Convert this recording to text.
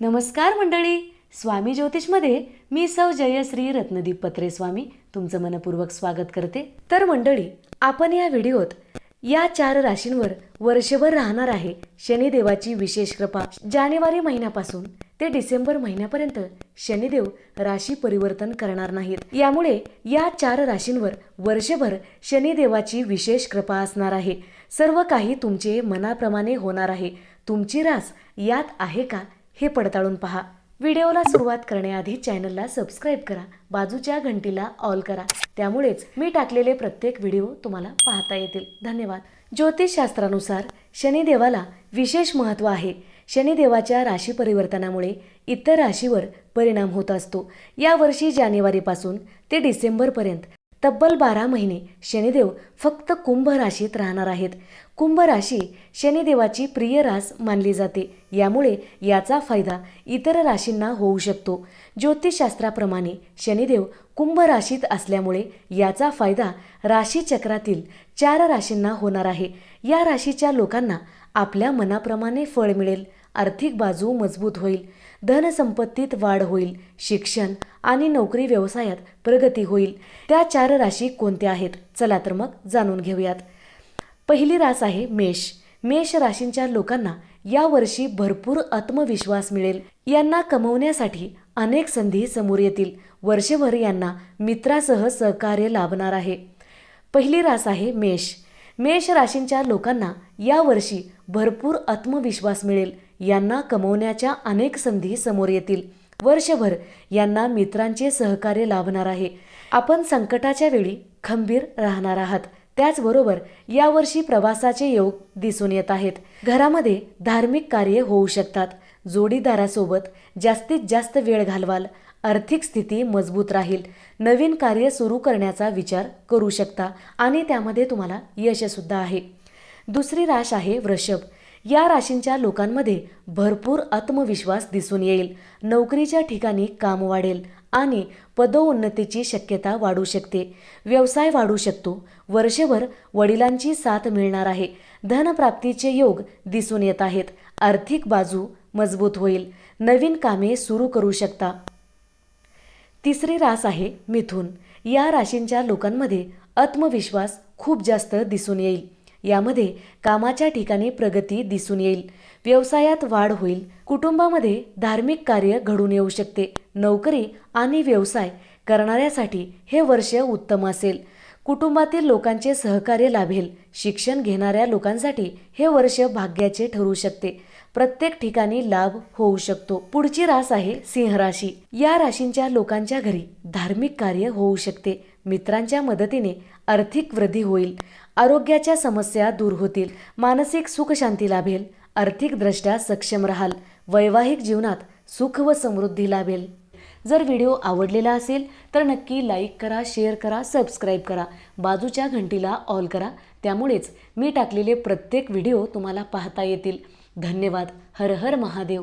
नमस्कार मंडळी. स्वामी ज्योतिषमध्ये मी सौ जयश्री रत्नदीप पत्रे स्वामी तुमचं मनपूर्वक स्वागत करते. तर मंडळी आपण या व्हिडिओत या चार राशींवर वर्षभर राहणार आहे शनिदेवाची विशेष कृपा. जानेवारी महिन्यापासून ते डिसेंबर महिन्यापर्यंत शनिदेव राशी परिवर्तन करणार नाहीत. यामुळे या चार राशींवर वर्षभर शनिदेवाची विशेष कृपा असणार आहे. सर्व काही तुमचे मनाप्रमाणे होणार आहे. तुमची रास यात आहे का? हे पडताळून पहा. व्हिडिओला सुरुवात करण्याआधी चॅनलला सबस्क्राईब करा. बाजूच्या घंटीला ऑल करा. त्यामुळेच मी टाकलेले प्रत्येक व्हिडिओ तुम्हाला पाहता येतील. धन्यवाद. ज्योतिषशास्त्रानुसार शनिदेवाला विशेष महत्त्व आहे. शनिदेवाच्या राशी परिवर्तनामुळे इतर राशीवर परिणाम होत असतो. यावर्षी जानेवारीपासून ते डिसेंबरपर्यंत तब्बल बारा महिने शनिदेव फक्त कुंभ राशीत राहणार आहेत. कुंभ राशी शनिदेवाची प्रिय रास मानली जाते. यामुळे याचा फायदा इतर राशींना होऊ शकतो. ज्योतिषशास्त्राप्रमाणे शनिदेव कुंभ राशीत असल्यामुळे याचा फायदा राशीचक्रातील चार राशींना होणार आहे. या राशीच्या लोकांना आपल्या मनाप्रमाणे फळ मिळेल. आर्थिक बाजू मजबूत होईल धनसंपत्तीत वाढ होईल शिक्षण आणि नोकरी व्यवसायात प्रगती होईल. त्या चार राशी कोणत्या आहेत? चला तर मग जाणून घेऊयात. पहिली रास आहे मेष. मेष राशींच्या लोकांना यावर्षी भरपूर आत्मविश्वास मिळेल. यांना कमवण्यासाठी अनेक संधी समोर येतील. वर्षभर यांना मित्रासह सहकार्य लाभणार आहे. पहिली रास आहे मेष. मेष राशींच्या लोकांना यावर्षी भरपूर आत्मविश्वास मिळेल. यांना कमवण्याच्या अनेक संधी समोर येतील. वर्षभर यांना मित्रांचे सहकार्य लाभणार आहे. आपण संकटाच्या वेळी खंबीर राहणार आहात. त्याचबरोबर यावर्षी प्रवासाचे योग दिसून येत आहेत. घरामध्ये धार्मिक कार्य होऊ शकतात. जोडीदारासोबत जास्तीत जास्त वेळ घालवाल. आर्थिक स्थिती मजबूत राहील. नवीन कार्य सुरू करण्याचा विचार करू शकता आणि त्यामध्ये तुम्हाला यशसुद्धा आहे. दुसरी राश आहे वृषभ. या राशींच्या लोकांमध्ये भरपूर आत्मविश्वास दिसून येईल. नोकरीच्या ठिकाणी काम वाढेल आणि पदोन्नतीची शक्यता वाढू शकते. व्यवसाय वाढू शकतो. वर्षभर वडिलांची साथ मिळणार आहे. धनप्राप्तीचे योग दिसून येत आहेत. आर्थिक बाजू मजबूत होईल. नवीन कामे सुरू करू शकता. तिसरी रास आहे मिथुन. या राशींच्या लोकांमध्ये आत्मविश्वास खूप जास्त दिसून येईल. यामध्ये कामाच्या ठिकाणी प्रगती दिसून येईल. व्यवसायात वाढ होईल. कुटुंबामध्ये धार्मिक कार्य घडून येऊ शकते. नोकरी आणि व्यवसाय करणाऱ्यासाठी हे वर्ष उत्तम असेल. कुटुंबातील लोकांचे सहकार्य लाभेल. शिक्षण घेणाऱ्या लोकांसाठी हे वर्ष भाग्याचे ठरू शकते. प्रत्येक ठिकाणी लाभ होऊ शकतो. पुढची रास आहे सिंह राशी. या राशींच्या लोकांच्या घरी धार्मिक कार्य होऊ शकते. मित्रांच्या मदतीने आर्थिक वृद्धी होईल आरोग्याच्या समस्या दूर होतील मानसिक सुखशांती लाभेल आर्थिकदृष्ट्या सक्षम राहाल वैवाहिक जीवनात सुख व समृद्धी लाभेल. जर व्हिडिओ आवडलेला असेल तर नक्की लाईक करा शेअर करा सबस्क्राईब करा बाजूच्या घंटीला ऑल करा त्यामुळेच मी टाकलेले प्रत्येक व्हिडिओ तुम्हाला पाहता येतील. धन्यवाद. हर हर महादेव.